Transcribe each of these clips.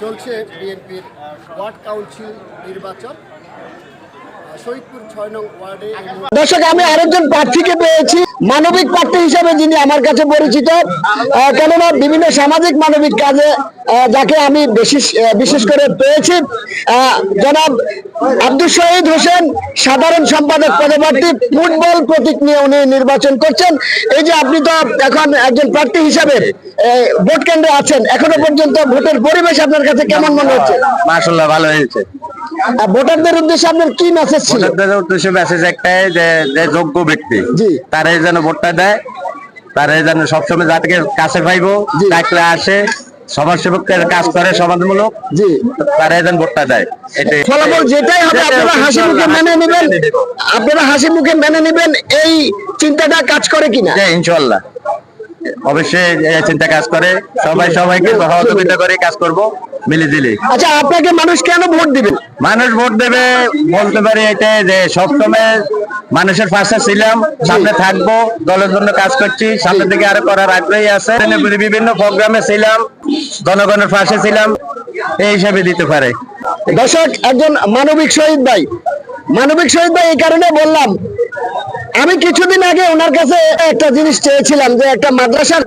চলছে বিএনপির word council নির্বাচন। দর্শক আমি আরেকজন প্রার্থীকে পেয়েছি মানবিক প্রার্থী হিসেবে যিনি আমার কাছে পরিচিত। কেননা বিভিন্ন সামাজিক মানবিক কাজে যাকে আমি বেশি বিশেষ করে পেয়েছি। জনাব আব্দুল শহীদ হোসেন সাধারণ সম্পাদক পদপ্রার্থী ফুটবল প্রতীক নিয়ে উনি নির্বাচন করছেন। এই যে আপনি তো এখন একজন প্রার্থী হিসাবে ভোট কেন্দ্রে আছেন এখনও পর্যন্ত ভোটের পরিবেশ আপনার কাছে কেমন মনে হচ্ছে? মাসাল্লাহ ভালো হয়েছে। ভোটারদের উদ্দেশ্যে আপনার কি মেসেজ ছিল? ভোটারদের উদ্দেশ্য মেসেজ একটাই যে যোগ্য ব্যক্তি। তারাই যেন ভোটটা দেয় তারাই যেন সবসময় যাতে কাছে পাইবো আসে সমাজ সেবকের কাজ করে সমাজমূলক জি। তারাই যেন ভোটটা দেয়। এটাই। ফলাফল যেটাই হবে আপনারা হাসি মুখে মেনে নেবেন। আপনারা হাসি মুখে মেনে নেবেন এই চিন্তাটা কাজ করে কিনা? ইনশাল্লাহ। অবশ্যই চিন্তা কাজ করে। সবাই সবাইকে সহযোগিতা করে কাজ করব মিলে আচ্ছা আপনাকে মানুষ কেন ভোট দিবেন মানুষ ভোট দেবে বলতে পারি এটা যে সবসময় মানুষের পাশে ছিলাম সামনে থাকব দলের জন্য কাজ করছি সামনে দিকে আরও করার আগ্রহী আছে। বিভিন্ন প্রোগ্রামে ছিলাম জনগণের পাশে ছিলাম এই হিসাবে দিতে পারে। দর্শক একজন মানবিক শহীদ ভাই। মানবিক শহীদ ভাই এই কারণে বললাম আমি কিছুদিন আগে ওনার কাছে একটা জিনিস চেয়েছিলাম যে একটা মাদ্রাসার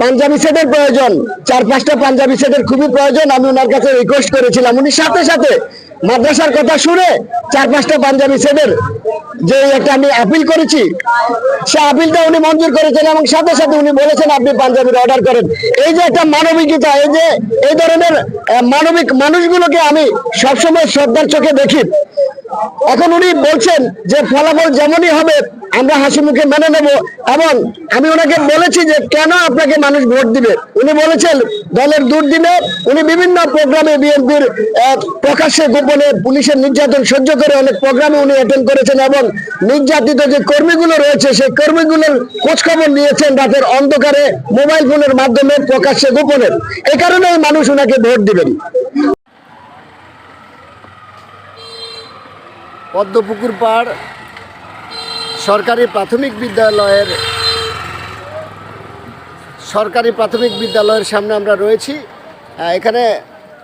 পাঞ্জাবি সেটের প্রয়োজন। চার পাঁচটা পাঞ্জাবি সেটের খুবই প্রয়োজন, আমি ওনার কাছে রিকোয়েস্ট করেছিলাম। উনি সাথে সাথে মাদ্রাসার কথা শুনে চার পাঁচটা পাঞ্জাবি সেটের যে একটা আমি আপিল করেছি, সে আপিলটা উনি মঞ্জুর করেছেন এবং সাথে সাথে উনি বলেছেন, আপনি পাঞ্জাবির অর্ডার করেন। এই যে একটা মানবিকতা, এই যে এই ধরনের মানবিক মানুষগুলোকে আমি সবসময় শ্রদ্ধার চোখে দেখি। এখন উনি বলছেন যে, ফলাফল যেমনই হবে, আমরা হাসি মুখে মেনে নেব। এবং আমি ওনাকে বলেছি যে, কেন আপনাকে মানুষ ভোট দিবে? উনি বলেছেন, দলের দুর্দিনে। উনি বিভিন্ন প্রোগ্রামে বিএনপির প্রকাশ্যে গোপনে পুলিশের নির্যাতন সহ্য করে অনেক প্রোগ্রামে উনি অ্যাটেন্ড করেছেন এবং নির্যাতিত যে কর্মীগুলো রয়েছে, সেই কর্মীগুলোর খোঁজখবর নিয়েছেন রাতের অন্ধকারে মোবাইল ফোনের মাধ্যমে প্রকাশ্যে গোপনে। এই কারণেই মানুষ ওনাকে ভোট দিবেন। পদ্মপুকুর পাড় সরকারি প্রাথমিক বিদ্যালয়ের সরকারি প্রাথমিক বিদ্যালয়ের সামনে আমরা রয়েছি। এখানে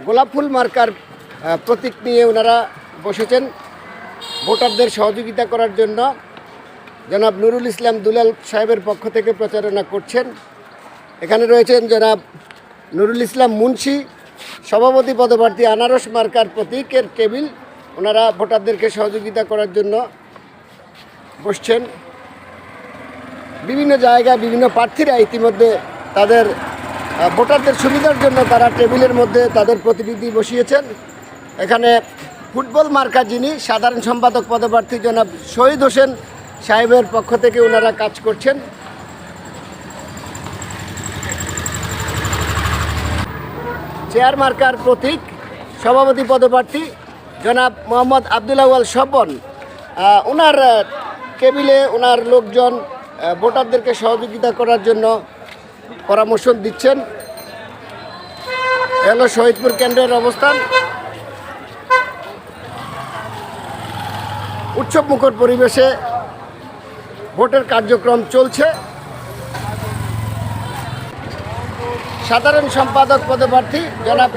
গোলাপ ফুল মার্কার প্রতীক নিয়ে ওনারা বসেছেন। ভোটারদের সহযোগিতা করার জন্য জনাব নুরুল ইসলাম দুলাল সাহেবের পক্ষ থেকে প্রচারণা করছেন। এখানে রয়েছেন জনাব নুরুল ইসলাম মুন্সি, সভাপতি পদপ্রার্থী আনারস মার্কার প্রতীকের টেবিল। ওনারা ভোটারদেরকে সহযোগিতা করার জন্য বসছেন। বিভিন্ন জায়গায় বিভিন্ন প্রার্থীরা ইতিমধ্যে তাদের ভোটারদের সুবিধার জন্য তারা টেবিলের মধ্যে তাদের প্রতিনিধি বসিয়েছেন। এখানে ফুটবল মার্কা যিনি, সাধারণ সম্পাদক পদপ্রার্থী জনাব শহীদ হোসেন সাহেবের পক্ষ থেকে ওনারা কাজ করছেন। চেয়ার মার্কার প্রতীক, সভাপতি পদপ্রার্থী জনাব মোহাম্মদ আবদুল আউয়াল স্বপন। ওনার টেবিলে ওনার লোকজন ভোটারদেরকে সহযোগিতা করার জন্য পরামর্শ দিচ্ছেন। হলো শহীদপুর কেন্দ্রের অবস্থান। উৎসব মুখর পরিবেশে ভোটের কার্যক্রম চলছে। সাধারণ সম্পাদক পদপ্রার্থী জনাব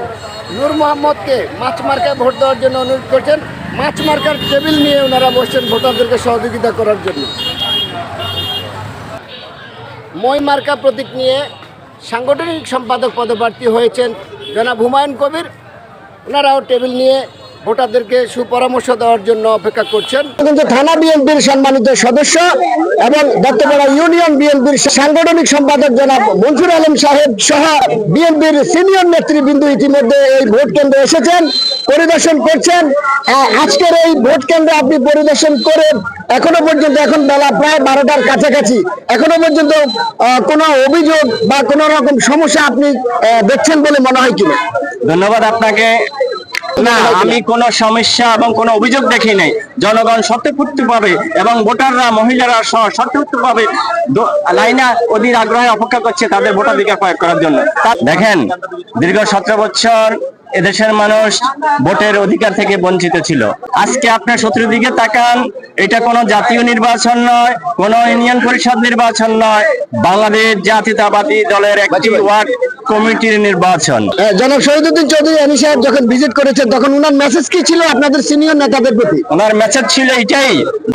নূর মোহাম্মদকে মাছ মার্কায় ভোট দেওয়ার জন্য অনুরোধ করছেন। মাছ মার্কার টেবিল নিয়ে ওনারা বসছেন ভোটারদেরকে সহযোগিতা করার জন্য। মই মার্কা প্রতীক নিয়ে সাংগঠনিক সম্পাদক পদপ্রার্থী হয়েছেন জনাব হুমায়ুন কবির। ওনারাও টেবিল নিয়ে ভোটারদেরকে সুপরামর্শ দেওয়ার জন্য অপেক্ষা করছেন। কিন্তু থানা বিএনপির সম্মানিত সদস্য এবং দত্তপাড়া ইউনিয়ন বিএনপির সাংগঠনিক সম্পাদক জনাব মনসুর আলম সাহেব সহ বিএনপির সিনিয়র নেতৃবৃন্দ ইতিমধ্যে এই ভোট কেন্দ্রে এসেছেন পরিদর্শন করছেন। আহ, আজকের এই ভোট কেন্দ্রে আপনি পরিদর্শন করে এখনও পর্যন্ত এখন বেলা প্রায় বারোটার কাছাকাছি এখনও পর্যন্ত আহ, কোনো অভিযোগ বা কোনো রকম সমস্যা আপনি আহ, দেখছেন বলে মনে হয় কিনা? ধন্যবাদ আপনাকে। না আমি কোনো সমস্যা এবং কোনো অভিযোগ দেখি নাই। জনগণ স্বতঃপূর্ত পাবে এবং ভোটাররা মহিলারা স্বতঃপূর্ত পাবে লাইনা অধীর আগ্রহে অপেক্ষা করছে তাদের ভোটাধিকার প্রয়োগ করার জন্য। দেখেন দীর্ঘ সতেরো বছর এদেশের মানুষ ভোটের অধিকার থেকে বঞ্চিত ছিল। আজকে আপনার শত্রুর দিকে তাকান এটা কোনো জাতীয় নির্বাচন নয় কোনো ইউনিয়ন পরিষদ নির্বাচন নয় বাংলাদেশ জাতীয়তাবাদী দলের একটি ওয়ার্ড কমিটির নির্বাচন। জনাব শহীদুদ্দিন চৌধুরী আনি সাহেব যখন ভিজিট করেছেন তখন উনার মেসেজ কি ছিল আপনাদের সিনিয়র নেতাদের প্রতি? ওনার মেসেজ ছিল এটাই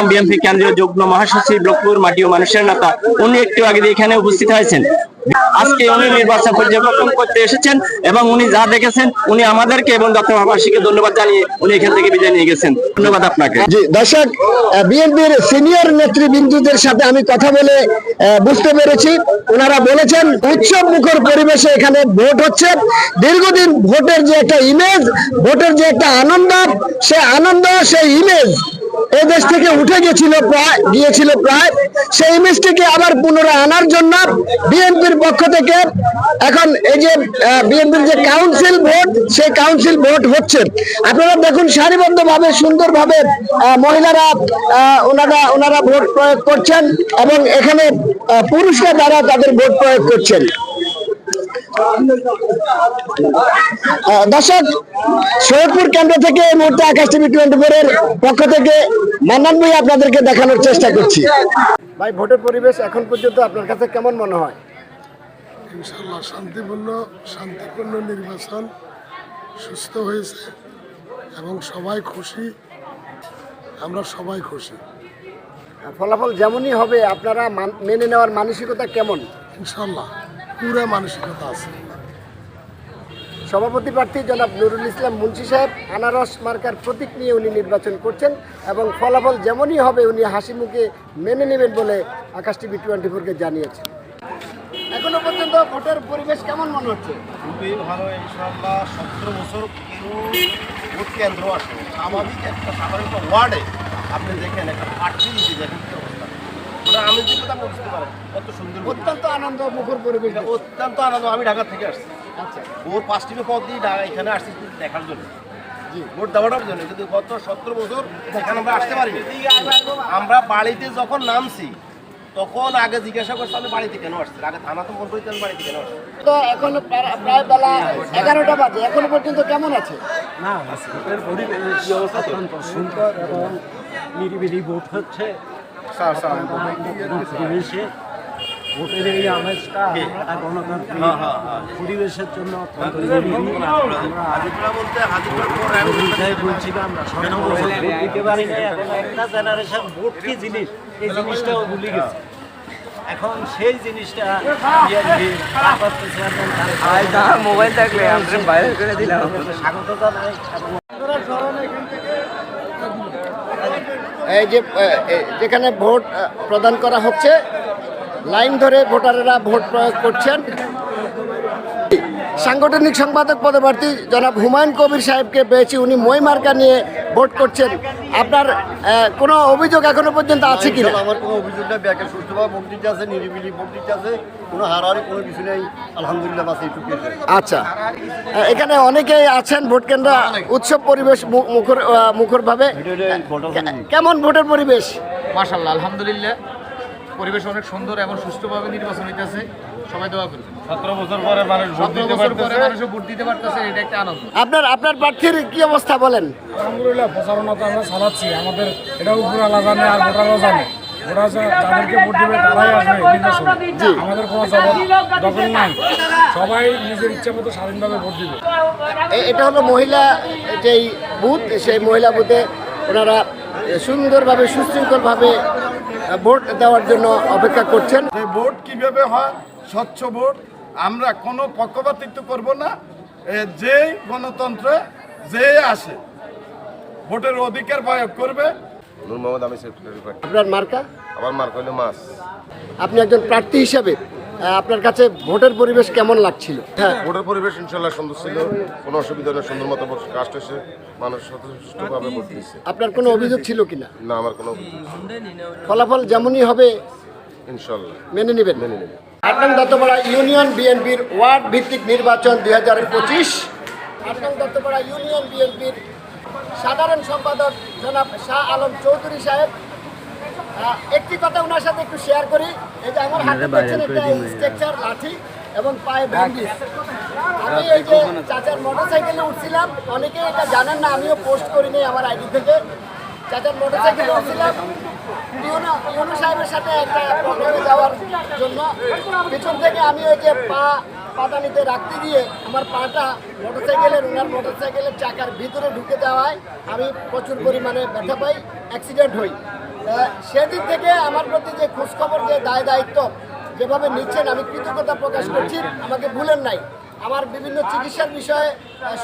বিএনপি কেন্দ্রীয় যুগ্ম মহাসচিব, লোকপুর মাটি ও মানুষের নেতা, উনি একটু আগে এখানে উপস্থিত হয়েছেন। আজকে উনি নির্বাচন পর্যবেক্ষণ করতে এসেছেন এবং উনি যা দেখেছেন, উনি আমাদেরকে এবং আবাসীকে ধন্যবাদ জানিয়ে উনি এখান থেকে বিদায় নিয়ে গেছেন। ধন্যবাদ আপনাকে। জি, দর্শক বিএনপির সিনিয়র নেতৃবৃন্দদের সাথে আমি কথা বলে বুঝতে পেরেছি। ওনারা বলেছেন, উৎসব মুখর পরিবেশে এখানে ভোট হচ্ছে। দীর্ঘদিন ভোটের যে একটা ইমেজ ভোটের যে একটা আনন্দ, সে আনন্দ, সেই ইমেজ এই দেশ থেকে উঠে গেছিল প্রায়, গিয়েছিল প্রায়। সেই ইমেজটিকে আবার পুনরায় আনার জন্য বিএনপির পক্ষ থেকে এখন এই যে বিএনপির যে কাউন্সিল ভোট সেই কাউন্সিল ভোট হচ্ছে। আপনারা দেখুন সারিবদ্ধ ভাবে সুন্দর ভাবে মহিলারা ওনারা ওনারা ভোট প্রয়োগ করছেন এবং এখানে পুরুষরা দ্বারা তাদের ভোট প্রয়োগ করছেন। দর্শক সৈয়দপুর কেন্দ্র থেকে এই মুহূর্তে আকাশ টিভি টোয়েন্টি ফোর এর পক্ষ থেকে মান্নান ভাই আপনাদেরকে দেখানোর চেষ্টা করছি। ভাই ভোটের পরিবেশ এখন পর্যন্ত আপনার কাছে কেমন মনে হয়? ইনশাল্লাহ শান্তিপূর্ণ শান্তিপূর্ণ নির্বাচন সুস্থ হয়েছে এবং সবাই খুশি। আমরা সবাই খুশি। ফলাফল যেমনই হবে আপনারা মান- মেনে নেওয়ার মানসিকতা কেমন? ইনশাল্লাহ পুরা মানসিকতা আছে। সভাপতি প্রার্থী জনাব নুরুল ইসলাম মুন্সি সাহেব, আনারস মার্কার প্রতীক নিয়ে উনি নির্বাচন করছেন এবং ফলাফল যেমনই হবে, উনি হাসি মুখে মেনে নেবেন বলে আকাশ টিভি টোয়েন্টি ফোরকে জানিয়েছেন। এখনও পর্যন্ত ভোটের পরিবেশ কেমন মনে হচ্ছে? খুবই ভালো ইনশাল্লাহ সতেরো বছর ভোট কেন্দ্র আসে স্বাভাবিক একটা সাধারণ একটা ওয়ার্ডে আপনি দেখেন একটা দিতে দেখেন অত্যন্ত আনন্দ মুখর পরিবেশ। অত্যন্ত আনন্দ। আমি ঢাকা থেকে আসছি। আচ্ছা। পর দিয়ে এখানে আসছি দেখার জন্য। জি। ভোট দেওয়াটার জন্য। কিন্তু গত সতেরো বছর এখানে আমরা আসতে পারিনি। আমরা বাড়িতে যখন নামছি তখন আগে জিজ্ঞাসা করছি আমি বাড়িতে কেন আসছি আগে থানা তো মনে করতে বাড়িতে কেন আসছি? তো এখনও প্রায় প্রায় বেলা এগারোটা বাজে। এখনও পর্যন্ত কেমন আছে? না পরিবেশ অত্যন্ত সুন্দর এবং নিরিবিলি ভোট হচ্ছে। ভোটের এই আমেজটা একটা গণতান্ত্রিক পরিবেশের জন্য বলছিলাম দিতে পারি না এখন একটা জেনারেশন ভোট কি জিনিস? এই জিনিসটাও ভুলে গেছে। এখন সেই জিনিসটা তারেক মোবাইল থাকলে আমরা বাইরে করে দিলাম। স্বাগত জানাই এবং এই যে যেখানে ভোট প্রদান করা হচ্ছে লাইন ধরে ভোটাররা ভোট প্রয়োগ করছেন। সাংগঠনিক সম্পাদক পদপ্রার্থী জনাব হুমায়ুন কবির সাহেবকে পেয়েছি। উনি মই মার্কা নিয়ে ভোট করছেন। আপনার কোনো অভিযোগ এখনও পর্যন্ত আছে কি আমার কোনো অভিযোগ নেই। ব্যাংকে সুষ্ঠুভাবে ভোট দিতে আছে নিরিবিলি ভোট দিতে আছে। কোনো হারাহারি কোনো কিছু নেই। আলহামদুলিল্লাহ বাস এইটুকু আচ্ছা। এখানে অনেকেই আছেন ভোট কেন্দ্র উৎসব পরিবেশ মুখর মুখরভাবে। কেমন ভোটের পরিবেশ? মাশাল্লাহ আলহামদুলিল্লাহ। পরিবেশ অনেক সুন্দর এবং সুষ্ঠুভাবে নির্বাচন হইতেছে। সবাই দোয়া করবেন। আপনার আপনার প্রার্থীর কি অবস্থা বলেন? আলহামদুলিল্লাহ প্রচারণা তো আমরা চালাচ্ছি। আমাদের এটা উপর আলা জানে আর ভোটাররা জানে। ওরা যা- ভোট দেবে তারাই আসবে আমাদের কোনো দখল নাই। সবাই নিজের ইচ্ছা মতো স্বাধীনভাবে ভোট দিবে। এটা হলো মহিলা যেই বুথ সেই মহিলা বুথে ওনারা সুন্দরভাবে সুশৃঙ্খলভাবে ভোট দেওয়ার জন্য অপেক্ষা করছেন। ভোট কীভাবে হয় স্বচ্ছ ভোট আমরা কোনো পক্ষপাতিত্ব করব না। যেই গণতন্ত্রে যে আসে ভোটের অধিকার প্রয়োগ করবে। নূর মোহাম্মদ আমি সেক্রেটারি পার্টি। আপনার মার্কা? আমার মার কইলে মাছ আপনি একজন প্রার্থী হিসাবে আপনার কাছে ভোটের পরিবেশ কেমন লাগছিল? হ্যাঁ। ভোটের পরিবেশ ইনশাল্লাহ সুন্দর ছিল। কোনো অসুবিধা নেই সুন্দর মতো কাস্ট হয়েছে। মানুষ সুষ্ঠুভাবে ভোট দিচ্ছে আপনার কোনো অভিযোগ ছিল কিনা? না না আমার কোনো ফলাফল যেমনই হবে ইনশাল্লাহ মেনে নেবেন। মেনে নেবে আটং দত্তপাড়া ইউনিয়ন বিএনপির ওয়ার্ড ভিত্তিক নির্বাচন দুই হাজার পঁচিশ। আটং দত্তপাড়া ইউনিয়ন বিএনপির সাধারণ সম্পাদক জনাব শাহ আলম চৌধুরী সাহেব। একটি কথা ওনার সাথে একটু শেয়ার করি। এই যে আমার হাতে দেখছেন একটা স্ট্রাকচার লাঠি এবং পায়ে ব্যান্ডেজ। আমি এই যে চাচার মোটরসাইকেলে উঠছিলাম অনেকে এটা জানেন না আমিও পোস্ট করিনি আমার আইডি থেকে। চাচার মোটরসাইকেলে উঠছিলাম। ইউনো সাহেবের সাথে একটা প্রোগ্রামে যাওয়ার জন্য। পিছন থেকে আমি ওই যে পা পাটানিতে রাখতে গিয়ে আমার পাটা মোটরসাইকেলের, ওনার মোটরসাইকেলের চাকার ভিতরে ঢুকে যাওয়ায় আমি প্রচুর পরিমাণে ব্যথা পাই অ্যাক্সিডেন্ট হই। সেদিন থেকে আমার প্রতি যে খোঁজখবর, যে দায় দায়িত্ব যেভাবে নিচ্ছেন, আমি কৃতজ্ঞতা প্রকাশ করছি, আমাকে ভুলেন নাই। আমার বিভিন্ন চিকিৎসার বিষয়ে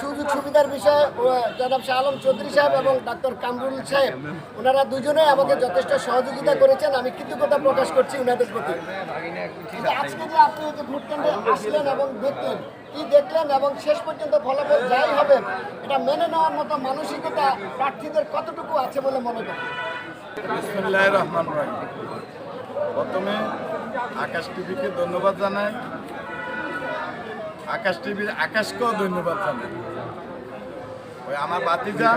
সুযোগ সুবিধার বিষয়ে ও, জনাব শাহ আলম চৌধুরী সাহেব এবং ডাক্তার কামরুল সাহেব ওনারা দুজনেই আমাকে যথেষ্ট সহযোগিতা করেছেন। আমি কৃতজ্ঞতা প্রকাশ করছি ওনাদের প্রতি। আজকে যে আপনি যে ভোট কেন্দ্রে আসলেন এবং দেখলেন কি দেখলেন এবং শেষ পর্যন্ত ফলাফল যাই হবে এটা মেনে নেওয়ার মতো মানসিকতা প্রার্থীদের কতটুকু আছে বলে মনে করেন? প্রথমে আকাশ টিভিকে ধন্যবাদ জানাই। আকাশ টিভির আকাশকেও ধন্যবাদ জানাই। ওই আমার বাতিজা,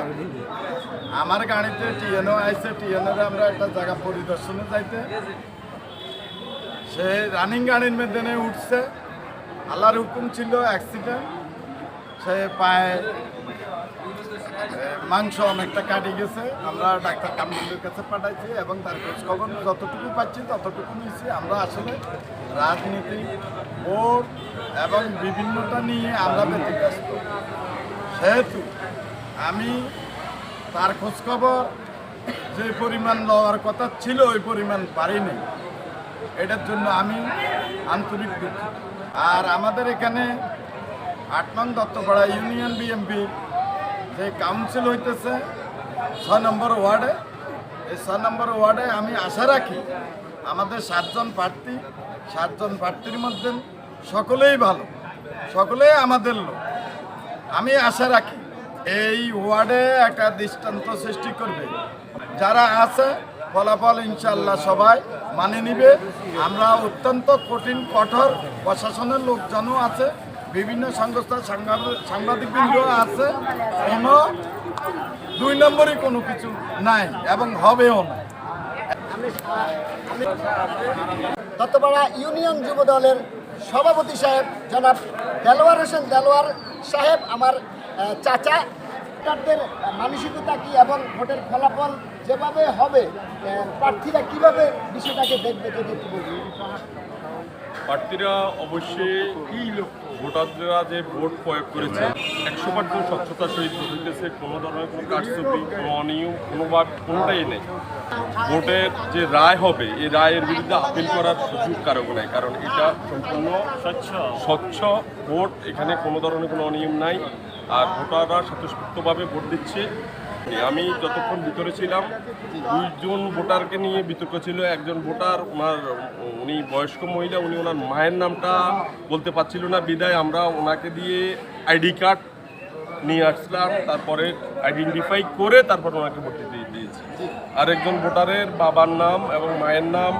আমার গাড়িতে টিএনও আইসে টিএনওর আমরা একটা জায়গা পরিদর্শনে যাইতে। সে রানিং গাড়ির মধ্যে উঠছে। আল্লাহর হুকুম ছিল অ্যাক্সিডেন্ট সে পায়ে মাংস অনেকটা কাটি গেছে। আমরা ডাক্তার কামরুলের কাছে পাঠাইছি এবং তার খোঁজ খবর যতটুকু পাচ্ছি, ততটুকু নিয়েছি। আমরা আসলে রাজনীতি, ভোট এবং বিভিন্নতা নিয়ে আমরা ব্যতিগ্রস্ত সেহেতু আমি তার খোঁজখবর যে পরিমাণ লওয়ার কথা ছিল, ওই পরিমাণ পারিনি। এটার জন্য আমি আন্তরিক দুঃখিত। আর আমাদের এখানে আট নং দত্তপাড়া ইউনিয়ন বিএমপি যে কাউন্সিল হইতেছে, ছয় নম্বর ওয়ার্ডে, এই ছয় নম্বর ওয়ার্ডে আমি আশা রাখি আমাদের সাতজন প্রার্থী, সাতজন প্রার্থীর মধ্যে সকলেই ভালো, সকলেই আমাদের লোক। আমি আশা রাখি এই ওয়ার্ডে একটা দৃষ্টান্ত সৃষ্টি করবে। যারা আছে, ফলাফল ইনশাল্লাহ সবাই মানে নিবে। আমরা অত্যন্ত কঠিন, কঠোর প্রশাসনের লোকজনও আছে, বিভিন্ন সংস্থা সাংবাদিক সাংবাদিকবৃন্দ আছে। কোনো, দুই নম্বরই কোনো কিছু নাই এবং হবেও না। দত্তপাড়া ইউনিয়ন যুব দলের সভাপতি সাহেব, জনাব দেলোয়ার হোসেন দেলোয়ার সাহেব, আমার চাচা ভোটারদের মানসিকতা কি এবং ভোটের ফলাফল যেভাবে হবে প্রার্থীরা কীভাবে বিষয়টাকে দেখবে, যদি একটু বলবেন। প্রার্থীরা অবশ্যই ভোটাররা যে ভোট প্রয়োগ করেছে একশো পার্সেন্ট স্বচ্ছতার সহিত ভোট হইতেছে কোনো ধরনের কোনো কারচুপি কোনো অনিয়ম কোনোবার কোনোটাই নেই। ভোটের যে রায় হবে এই রায়ের বিরুদ্ধে আপিল করার সুযোগ কারক নাই কারণ এটা সম্পূর্ণ স্বচ্ছ। স্বচ্ছ ভোট। এখানে কোনো ধরনের কোনো অনিয়ম নাই। আর ভোটাররা স্বতঃস্ফূর্তভাবে ভোট দিচ্ছে। আমি যতক্ষণ ভিতরে ছিলাম, দুইজন ভোটারকে নিয়ে বিতর্ক ছিল। একজন ভোটার, ওনার, উনি বয়স্ক মহিলা, উনি ওনার মায়ের নামটা বলতে পারছিল না। বিদায় আমরা ওনাকে দিয়ে আইডি কার্ড নিয়ে আসলাম, তারপরে আইডেন্টিফাই করে তারপর ওনাকে ভোট দিয়ে দিয়েছি। আরেকজন ভোটারের বাবার নাম এবং মায়ের নাম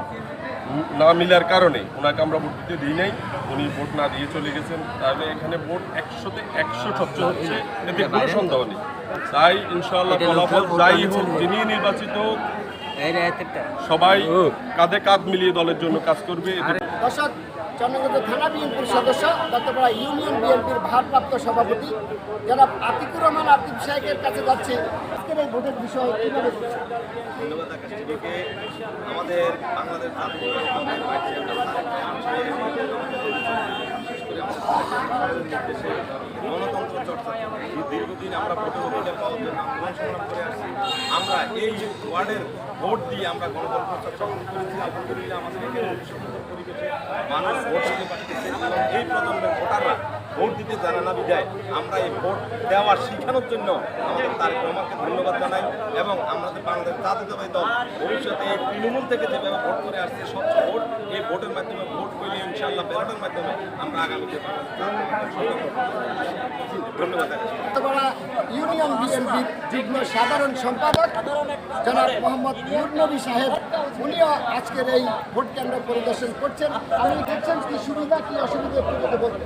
না মিলার কারণে ওনাকে আমরা ভোট দিতে দিই নাই। উনি ভোট না দিয়ে চলে গেছেন। তাহলে এখানে ভোট একশোতে একশো সবচেয়ে হচ্ছে। এতে কোনো সন্দেহ নেই। তাই ইনশাআল্লাহ ফলাফল যাই হোক যিনি নির্বাচিত হোক সবাই কাঁধে কাঁধ মিলিয়ে দলের জন্য কাজ করবে। দর্শক চন্দ্রগঞ্জ থানা বিএনপির সদস্য দত্তপাড়া ইউনিয়ন বিএনপির ভারপ্রাপ্ত সভাপতি জনাব আতিকুর রহমান আতিক সাহেবের কাছে যাচ্ছে। আজকের এই ভোটের বিষয়ে কীভাবে আমাদের দীর্ঘদিন আমরা আমরা এই ওয়ার্ডের ভোট দিয়ে আমরা গণতন্ত্র চর্চা করেছি। আলহামদুলিল্লাহ আমাদের মানুষ ভোট এই প্রজন্মের ভোটাররা ভোট দিতে জানা না বিদায়। আমরা এই ভোট দেওয়া শেখানোর জন্য আমাদের তারেক রহমানকে ধন্যবাদ জানাই এবং আমাদের বাংলাদেশ জাতীয়তাবাদী দল ভবিষ্যতে এই তৃণমূল থেকে যেভাবে ভোট করে আসছে, স্বচ্ছ ভোট, এই ভোটের মাধ্যমে ভোট পেলে ইনশাআল্লাহ ব্যালটের মাধ্যমে আমরা আগামীতে ধন্যবাদ। ইউনিয়ন বিএনপির যুগ্ম সাধারণ সম্পাদক জনাব মোহাম্মদ নুরনবী সাহেব উনিও আজকের এই ভোট কেন্দ্র পরিদর্শন করছেন। আপনি দেখছেন কি সুবিধা, কি অসুবিধা একটু যদি বলবেন?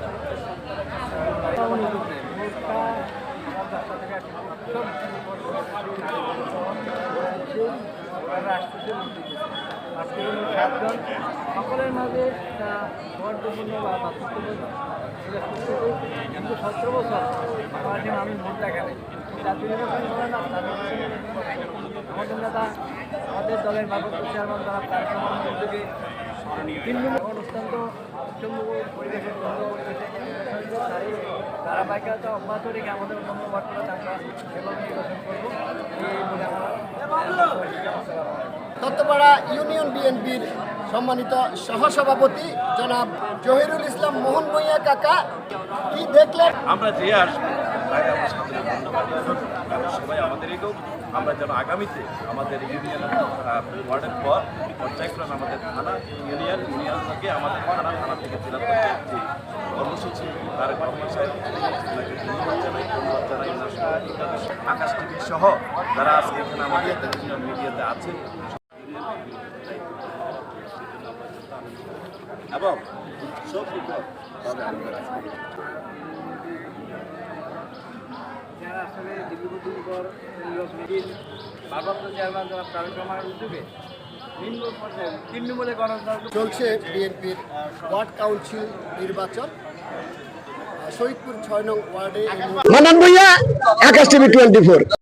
সকলের মাঝে একটা বর্ধপূর্ণ বা কিন্তু সতেরো বছর আমি ভোট দেখা নেই নির্বাচন করে না আমাদের আমাদের দলের ভারপ্রাপ্ত চেয়ারম্যান সমাজের থেকে অনুষ্ঠান তো পরিবেশের পরিবেশে ধারাবাহিকতা অব্যাহত রেখে আমাদের আমরা এবং নির্বাচন করব। এই বলে আমরা তত্ত্বপাড়া ইউনিয়ন বিএনপির সম্মানিত সহসভাপতি জনাব জহিরুল ইসলাম মোহন ভূঁইয়া কাকা কি দেখলেন? আমরা যে আসব ধন্যবাদ। সবাই আমাদের এগো আমরা যেন আগামীতে আমাদের ইউনিয়ন ওয়ার্ডের পর পর্যায়ক্রমে আমাদের থানা ইউনিয়ন ইউনিয়ন থেকে আমাদের থানা থানা থেকে জেলা পর্যায়ে কর্মসূচি, তার আকাশ টিভি সহ যারা আজকে এখানে আমাদের মিডিয়াতে আছেন, এবং সব বিপদ তবে আমাদের আজকে যারা আসলে দীর্ঘদিন পর মিডিল ভারপ্রাপ্ত চেয়ারম্যান জনাব তারেক রহমানের উদ্যোগে তৃণমূলে গণতন্ত্র চলছে বিএনপির ওয়ার্ড কাউন্সিল নির্বাচন। শহীদপুর ছয় নং ওয়ার্ডে Manan Bhuiyan Akash TV twenty four.